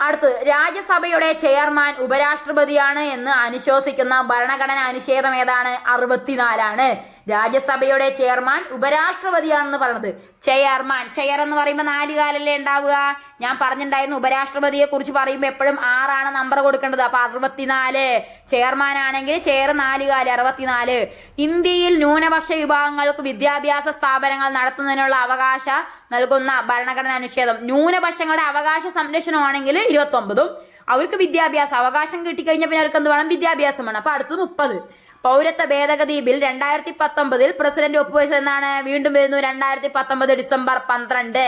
അടുത്ത് രാജ്യസഭയുടെ ചെയർമാൻ ഉപരാഷ്ട്രപതിയാണ് എന്ന് അനുശോസിക്കുന്ന ഭരണഘടന അനുച്ഛേദം ഏതാണ്? അറുപത്തിനാലാണ്. രാജ്യസഭയുടെ ചെയർമാൻ ഉപരാഷ്ട്രപതിയാണെന്ന് പറയുന്നത് ചെയർമാൻ ചെയർ എന്ന് പറയുമ്പോൾ നാല് കാലല്ലേ ഉണ്ടാവുക? ഞാൻ പറഞ്ഞിട്ടുണ്ടായിരുന്നു ഉപരാഷ്ട്രപതിയെ കുറിച്ച് പറയുമ്പോൾ എപ്പോഴും ആറാണ് നമ്പർ കൊടുക്കേണ്ടത്. അപ്പൊ അറുപത്തിനാല്. ചെയർമാൻ ആണെങ്കിൽ ചെയർ നാല് കാൽ അറുപത്തിനാല്. ഇന്ത്യയിൽ ന്യൂനപക്ഷ വിഭാഗങ്ങൾക്ക് വിദ്യാഭ്യാസ സ്ഥാപനങ്ങൾ നടത്തുന്നതിനുള്ള അവകാശ നൽകുന്ന ഭരണഘടനാ അനുച്ഛേദം. ന്യൂനപക്ഷങ്ങളുടെ അവകാശ സംരക്ഷണമാണെങ്കിൽ ഇരുപത്തി ഒമ്പതും അവർക്ക് വിദ്യാഭ്യാസം അവകാശം കിട്ടിക്കഴിഞ്ഞാൽ പിന്നെ അവർക്ക് എന്ത് വേണം? വിദ്യാഭ്യാസം വേണം. അപ്പൊ അടുത്ത് മുപ്പത്. പൗരത്വ ഭേദഗതി ബിൽ രണ്ടായിരത്തി പത്തൊമ്പതിൽ പ്രസിഡന്റ് ഒപ്പുവെച്ചതെന്നാണ് വീണ്ടും വരുന്നു രണ്ടായിരത്തി പത്തൊമ്പത് ഡിസംബർ പന്ത്രണ്ട്.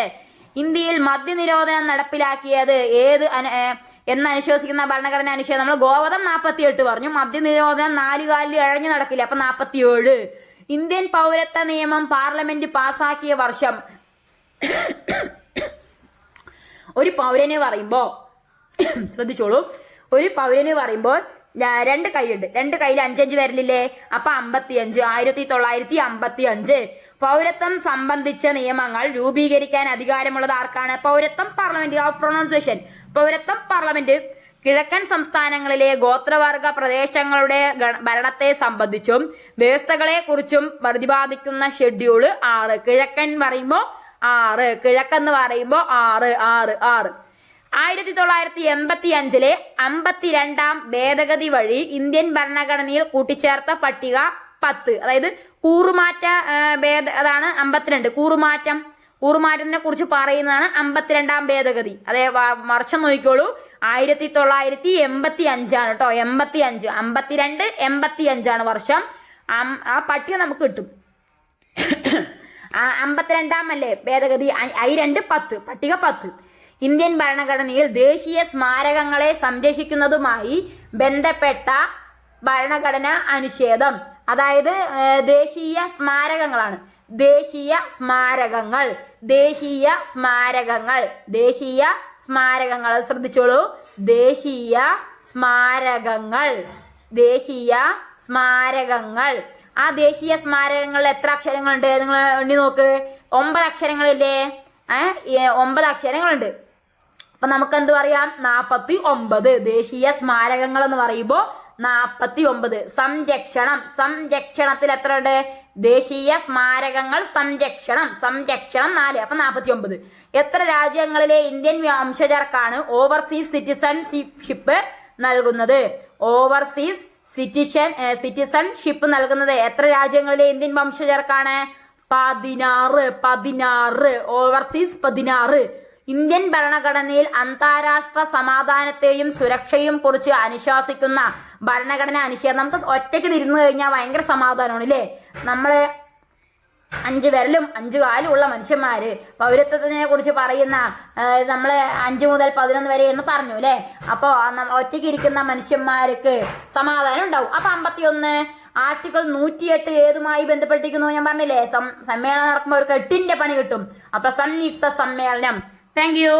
ഇന്ത്യയിൽ മദ്യനിരോധനം നടപ്പിലാക്കിയത് ഏത് എന്ന് അനുശോസിക്കുന്ന ഭരണഘടന അനുച്ഛേദം നമ്മൾ ഗോവധം നാൽപ്പത്തി എട്ട് പറഞ്ഞു. മദ്യനിരോധനം നാല് കാലിൽ ഇഴഞ്ഞു നടക്കില്ല. അപ്പൊ നാൽപ്പത്തിയേഴ് ഇന്ത്യൻ പൗരത്വ നിയമം പാർലമെന്റ് പാസാക്കിയ വർഷം ഒരു പൗരനെ പറയുമ്പോ [COUGHS] ശ്രദ്ധിച്ചോളൂ. ഒരു പൗരന് പറയുമ്പോൾ രണ്ട് കൈയുണ്ട്. രണ്ട് കയ്യിൽ അഞ്ചഞ്ച് വരലില്ലേ? അപ്പൊ അമ്പത്തി അഞ്ച് ആയിരത്തി തൊള്ളായിരത്തി അമ്പത്തി അഞ്ച് പൗരത്വം സംബന്ധിച്ച നിയമങ്ങൾ രൂപീകരിക്കാൻ അധികാരമുള്ളത് ആർക്കാണ്? പൗരത്വം പാർലമെന്റ്. പ്രൊണൗൺസേഷൻ പൗരത്വം പാർലമെന്റ് കിഴക്കൻ സംസ്ഥാനങ്ങളിലെ ഗോത്രവർഗ പ്രദേശങ്ങളുടെ ഭരണത്തെ സംബന്ധിച്ചും വ്യവസ്ഥകളെ കുറിച്ചും പ്രതിപാദിക്കുന്ന ഷെഡ്യൂൾ ആറ്. കിഴക്കൻ പറയുമ്പോൾ ആറ്. കിഴക്കെന്ന് പറയുമ്പോൾ ആറ് ആറ് ആറ്. ആയിരത്തി തൊള്ളായിരത്തി എൺപത്തി അഞ്ചിലെ അമ്പത്തിരണ്ടാം ഭേദഗതി വഴി ഇന്ത്യൻ ഭരണഘടനയിൽ കൂട്ടിച്ചേർത്ത പട്ടിക പത്ത്. അതായത് കൂറുമാറ്റ ഭേദ അതാണ് അമ്പത്തിരണ്ട്. കൂറുമാറ്റം. കൂറുമാറ്റത്തിനെ കുറിച്ച് പറയുന്നതാണ് അമ്പത്തിരണ്ടാം ഭേദഗതി. അതെ വർഷം നോക്കിക്കോളൂ. ആയിരത്തി തൊള്ളായിരത്തി എൺപത്തി അഞ്ചാണ് കേട്ടോ. എൺപത്തി അഞ്ച് അമ്പത്തിരണ്ട് എൺപത്തി അഞ്ചാണ് വർഷം ആ പട്ടിക നമുക്ക് കിട്ടും. അമ്പത്തിരണ്ടാം അല്ലേ ഭേദഗതി? ഐ രണ്ട് പത്ത്. പട്ടിക പത്ത്. ഇന്ത്യൻ ഭരണഘടനയിൽ ദേശീയ സ്മാരകങ്ങളെ സംരക്ഷിക്കുന്നതുമായി ബന്ധപ്പെട്ട ഭരണഘടന അനുച്ഛേദം. അതായത് ദേശീയ സ്മാരകങ്ങളാണ്. ദേശീയ സ്മാരകങ്ങൾ. ദേശീയ സ്മാരകങ്ങൾ. ദേശീയ സ്മാരകങ്ങൾ. ശ്രദ്ധിച്ചോളൂ. ദേശീയ സ്മാരകങ്ങൾ. ദേശീയ സ്മാരകങ്ങൾ. ആ ദേശീയ സ്മാരകങ്ങളിൽ എത്ര അക്ഷരങ്ങളുണ്ട്? നിങ്ങൾ എണ്ണി നോക്ക്. ഒമ്പത് അക്ഷരങ്ങളില്ലേ? ഏഹ് ഒമ്പത് അക്ഷരങ്ങളുണ്ട്. അപ്പൊ നമുക്ക് എന്ത് പറയാം? നാപ്പത്തി ഒമ്പത് ദേശീയ സ്മാരകങ്ങൾ എന്ന് പറയുമ്പോൾ നാപ്പത്തി ഒമ്പത് സംരക്ഷണം. സംരക്ഷണത്തിൽ എത്ര ഉണ്ട് ദേശീയ സ്മാരകങ്ങൾ സംരക്ഷണം. സംരക്ഷണം നാല്. അപ്പൊ നാപ്പത്തി ഒമ്പത് എത്ര രാജ്യങ്ങളിലെ ഇന്ത്യൻ വംശജർക്കാണ് ഓവർസീസ് സിറ്റിസൺഷിപ്പ് നൽകുന്നത്? ഓവർസീസ് സിറ്റിസൺ സിറ്റിസൺഷിപ്പ് നൽകുന്നത് എത്ര രാജ്യങ്ങളിലെ ഇന്ത്യൻ വംശജർക്കാണ്? പതിനാറ്. പതിനാറ്. ഓവർസീസ് പതിനാറ്. ഇന്ത്യൻ ഭരണഘടനയിൽ അന്താരാഷ്ട്ര സമാധാനത്തെയും സുരക്ഷയും കുറിച്ച് അനുശാസിക്കുന്ന ഭരണഘടന അനുശേഷം. നമുക്ക് ഒറ്റയ്ക്ക് തിരുന്നു കഴിഞ്ഞാൽ ഭയങ്കര സമാധാനമാണ് അല്ലേ നമ്മൾ അഞ്ച് വിരലും അഞ്ച് കാലും ഉള്ള മനുഷ്യന്മാര് പൗരത്വത്തിനെ കുറിച്ച് പറയുന്ന നമ്മൾ അഞ്ച് മുതൽ പതിനൊന്ന് വരെ എന്ന് പറഞ്ഞു അല്ലേ അപ്പോ ഒറ്റയ്ക്ക് ഇരിക്കുന്ന മനുഷ്യന്മാർക്ക് സമാധാനം ഉണ്ടാവും. അപ്പൊ അമ്പത്തിയൊന്ന് ആർട്ടിക്കിൾ നൂറ്റിയെട്ട് ഏതുമായി ബന്ധപ്പെട്ടിരിക്കുന്നു ഞാൻ പറഞ്ഞില്ലേ? സമ്മേളനം നടക്കുമ്പോൾ അവർക്ക് എട്ടിന്റെ പണി കിട്ടും. അപ്പൊ സംയുക്ത സമ്മേളനം. Thank you